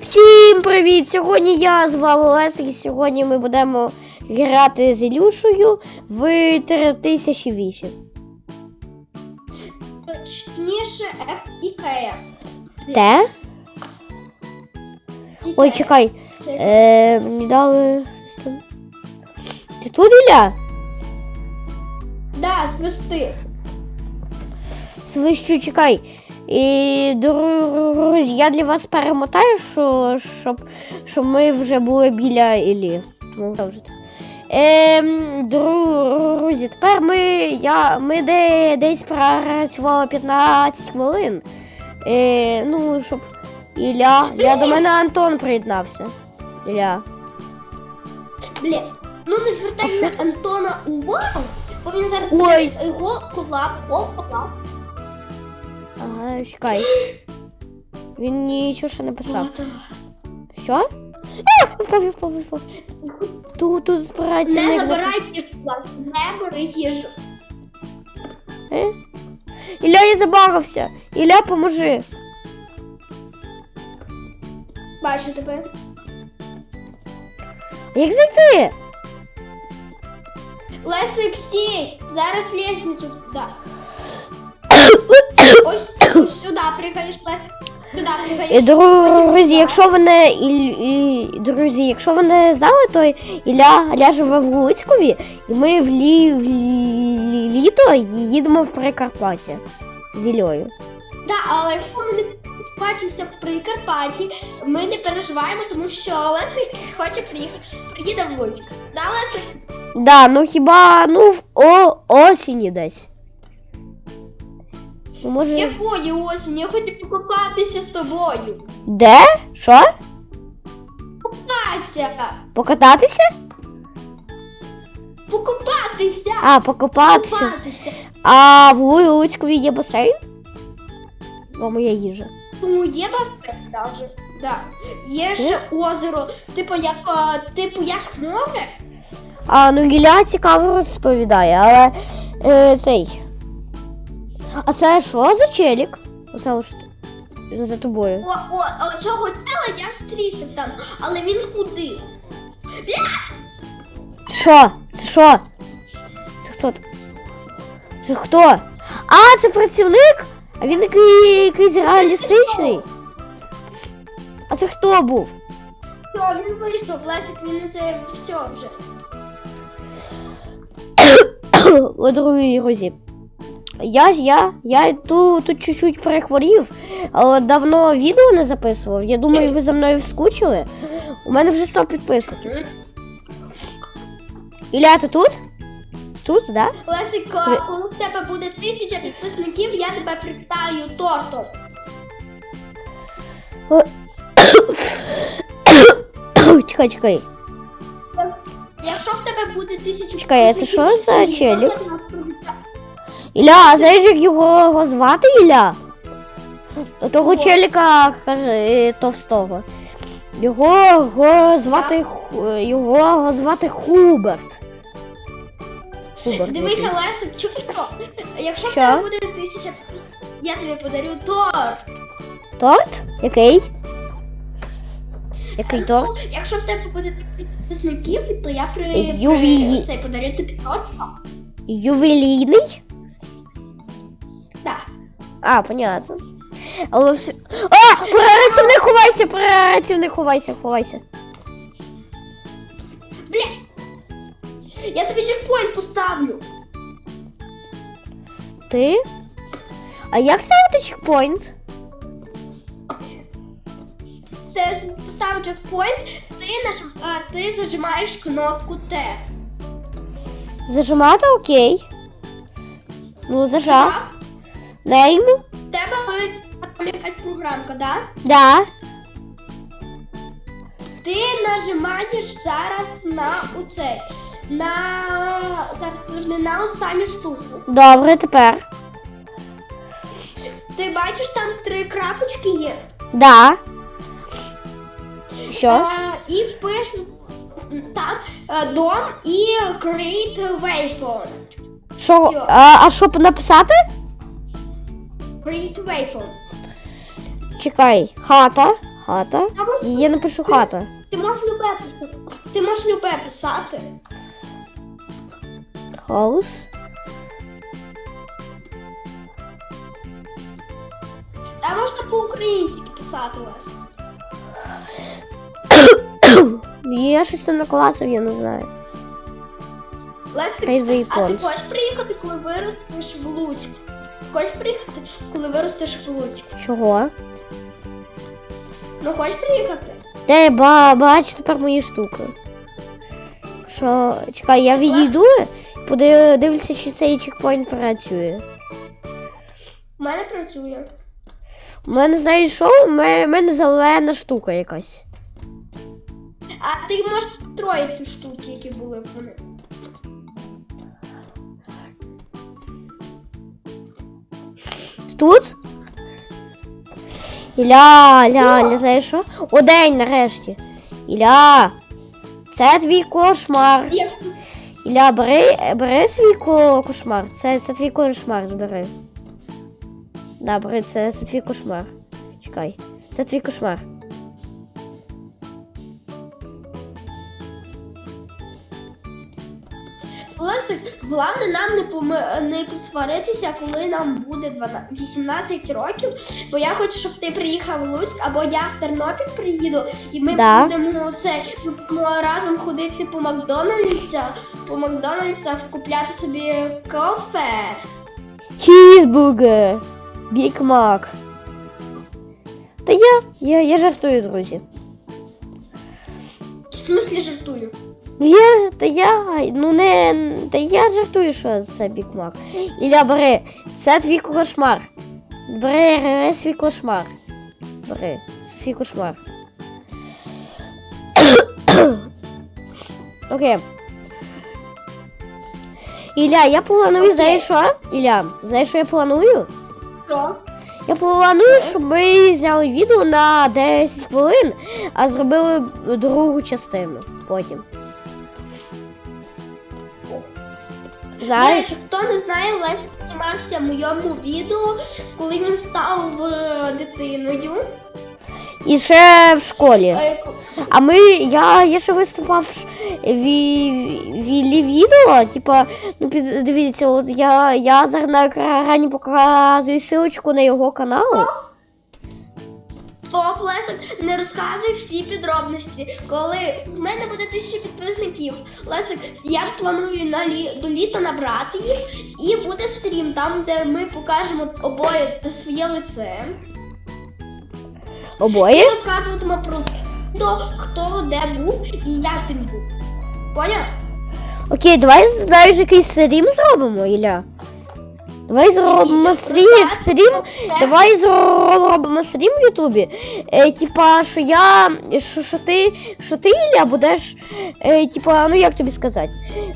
Всім привіт! Сьогодні я з вами Лесик, і сьогодні ми будемо грати з Ілюшею в 3008. Точніше, F Ікея. Де? Ой, чекай. Е, мені дали. Ти тут, Ілля? Да, свисти. Свищу, чекай. І друзі, я для вас перемотаю, що, щоб, щоб ми вже були біля. Тому вже. Ем, друзі, тепер ми, я, ми де, десь працювали 15 хвилин. Е, ну, щоб Ілля. Я до мене Антон приєднався. Ілля. Блін. Ну не звертай на Антона увагу, бо він зараз його колаб, гол колаб. Ага, чекай. Він нічого ще не писав. Що? А, впав, впав, впав. Тут, тут збирайте. Не забирай їжу, будь ласка, не бери їжу. Е? Ілля, я забагався. Ілля, поможи. Бачу тебе. Як зайти? Лесик, стій! Зараз лестницю туди. Ось, сюди пригаєш, Лесик. Туди І, пригаєш. друзі, якщо ви не і, і, друзі, якщо ви не знали, то Ілля, живе в Луцькові, і ми в, лі, в лі, літо їдемо в Прикарпаття з Іллею. Да, але якщо ми не бачимося в Прикарпатті, ми не переживаємо, тому що Лесик хоче приїхати, приїде в Луцьк. Да, Лесик? Да, ну хіба ну в о, осені десь. Ну, може. Якої осені? Я хочу покопатися з тобою. Де? Що? Купатися! Покататися? Покупатися! А, покопатися. Купатися! А в Луцькові є басейн? О, моя їжа. Тому є баска даже. Да. Є ще озеро, типу як, а, типу як море. А, ну Ілля цікаво розповідає, але е, цей. А це що за челік? Оце ось за тобою. О, о, о, цього тіла я встрітив там, але він худий. Що? Це що? Це хто? Це хто? А, це працівник? А він який, якийсь реалістичний. А це хто був? Все, він вийшов, Лесик, він це все вже. О, друзі, друзі. Я, я, я тут, тут чуть-чуть перехворів, але давно відео не записував. Я думаю, ви за мною скучили. У мене вже 100 підписників. Ілля, ти тут? Тут, да? Лесик, а, коли в тебе буде тисяча підписників, я тебе привітаю тортом. чекай, чекай. Якщо в тебе буде тисяча Чекай, а це підписників, що за то челік? тебе привітаю. Ілля, а знаєш, як його, звати Ілля? Того челіка, каже, е, товстого. Його, його звати Ху- його звати Хуберт. Хуберт. Дивися. Лесик, чуєш що? Якщо в тебе буде тисяча підписників, я тобі подарю торт. Торт? Який? Який торт? Ну, Якщо в тебе буде підписників, то я при, Юві- при цей подарю тобі торт. Ювелійний? А, понятно. Але все. А! Працівник ховайся! Працівник ховайся, ховайся. Блін! Я собі чекпоінт поставлю. Ти? А як ставити чекпоінт? Все, я собі поставив чекпоінт, ти, нажим, а, ти зажимаєш кнопку Т. Зажимати окей. Ну, зажав. Нейм? В тебе буде якась програмка, да? Да. Ти нажимаєш зараз на оцей. На зараз на останню штуку. Добре, тепер. Ти бачиш там три крапочки є. Да. Що? Е, і пиш там е, Done і Create Waypoint. Що? А, а що написати? Create Waypoint. Чекай. Хата. Хата. І я напишу хата. Ти можеш любе. Ти можеш любе писати. Хаус. А можна по-українськи писати Лес. Я щось там накласив, я не знаю. Лесик, а ти хочеш приїхати, коли виростеш в Луцьк? Хочеш приїхати, коли виростеш в Луцьк? Чого? Ну хочеш приїхати? Де ба, бачу тепер мої штуки. Що, чекай, я відійду, подивлюся, чи цей чекпоінт працює. У мене працює. У мене, знаєш що? У мене, у мене зелена штука якась. А ти можеш строїти штуки, які були в мене. Тут? Ілля, ля, ля, знаєш що? Одень нарешті. Ілля, це твій кошмар. Ілля, бери, бери свій ко- кошмар. Це, це твій кошмар, збери. Да, бери, це, це твій кошмар. Чекай. Це твій кошмар. Лесик, головне нам не поми... не посваритися, коли нам буде 12... 18 років. Бо я хочу, щоб ти приїхав в Луцьк, або я в Тернопіль приїду, і ми Да. будемо ми будемо разом ходити по Макдональдсах, по Макдональдсах купляти собі кафе. Чізбургер. Біг Мак. Та я, я, я жартую, друзі. В смислі жартую. Я, та я, ну не, та я жартую, що це Біг Мак. Ілля, бери, це твій кошмар. Бери, бери свій кошмар. Бери, свій кошмар. Окей. Ілля, я планую, Окей. знаєш що? Ілля, знаєш, що я планую? Що? Я планую, щоб ми зняли відео на 10 хвилин, а зробили другу частину потім. До речі, хто не знає, Лесь знімався в моєму відео, коли він став е, дитиною. І ще в школі. А ми, я, я ще виступав в ві- вілі відео, типа, ну дивіться, от я, я зараз на екрані показую силочку на його канал. Лесик, не розказуй всі підробності. Коли в мене буде тисяча підписників, Лесик, я планую на лі... до літа набрати їх, і буде стрім там, де ми покажемо обоє своє лице. І Обоє. розказуватимо про то, хто де був і як він був. Поняв? Окей, давай знаєш якийсь стрім зробимо, Ілля. Давай зробимо стрім, стрім, давай зробимо стрім в Ютубі. Е, типа, що я, що, що ти, що ти, Ілля, будеш, е, типа, ну як тобі сказати?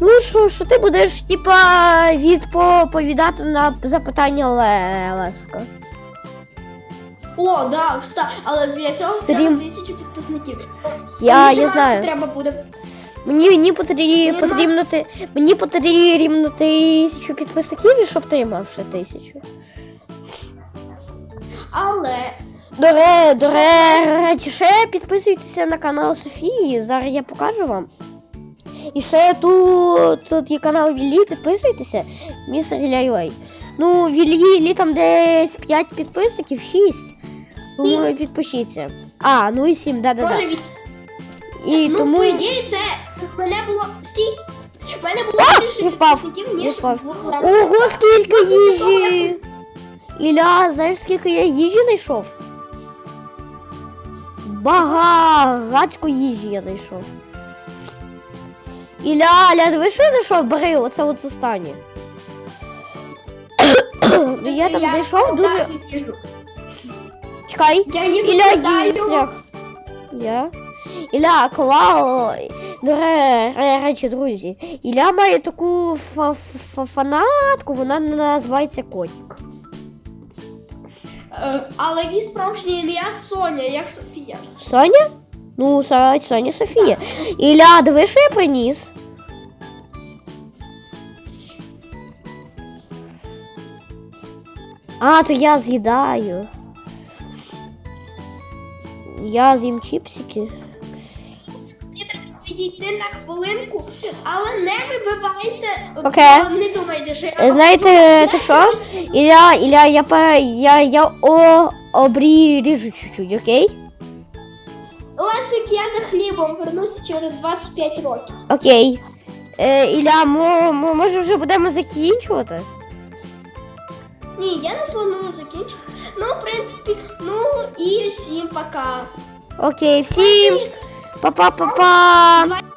Ну, що, що ти будеш, типа, відповідати на запитання Леска. О, да, кстати, але для цього Стрім. треба тисячу підписників. Я, Мені ще важко знаю. треба буде. Мені, мені потрібно, потрібно, ти- мені потрібно тисячу підписників, щоб ти мав ще тисячу. Але До, ре, до речі, ще підписуйтеся на канал Софії, зараз я покажу вам. І ще тут, тут є канал Віллі, підписуйтеся, містер Ляйвей. Ну, Віллі, там десь 5 підписників, 6. Тому підпишіться. А, ну і 7, да-да-да. І ну, тому... по ідеї, це мене було стій. В мене було А, більше підписників, ніж впав. в Леві. Ого, скільки Ну, їжі! Ілля, знаєш, скільки я їжі знайшов? Багатько їжі я знайшов. Ілля, Ля, диви, що я знайшов? Бери, оце от останнє. Ну, я там знайшов дуже. їжу. Чекай. Я їжу Ілля їсть. Ілля. Клау. До ре- речі, друзі. Ілля має таку фа- фанатку, вона називається Котик. Е, Але її справжнє ім'я Соня, як Софія. Соня? Ну, Соня Софія. Ілля, диви, що я приніс. А, то я з'їдаю. Я з'їм чіпсики. Відійти на хвилинку, але не вибивайте. Окей. бо Не думайте, що я Е, Знаєте, ти що? Ілля, Ілля, я я, я о, обріжу чуть-чуть, окей? Лесик, я за хлібом вернуся через 25 років. Окей. Е, Ілля, мо, мо, може вже будемо закінчувати? Ні, я не планую закінчувати. Ну, в принципі, ну і всім пока. Окей, всім па-па-па-па. Давай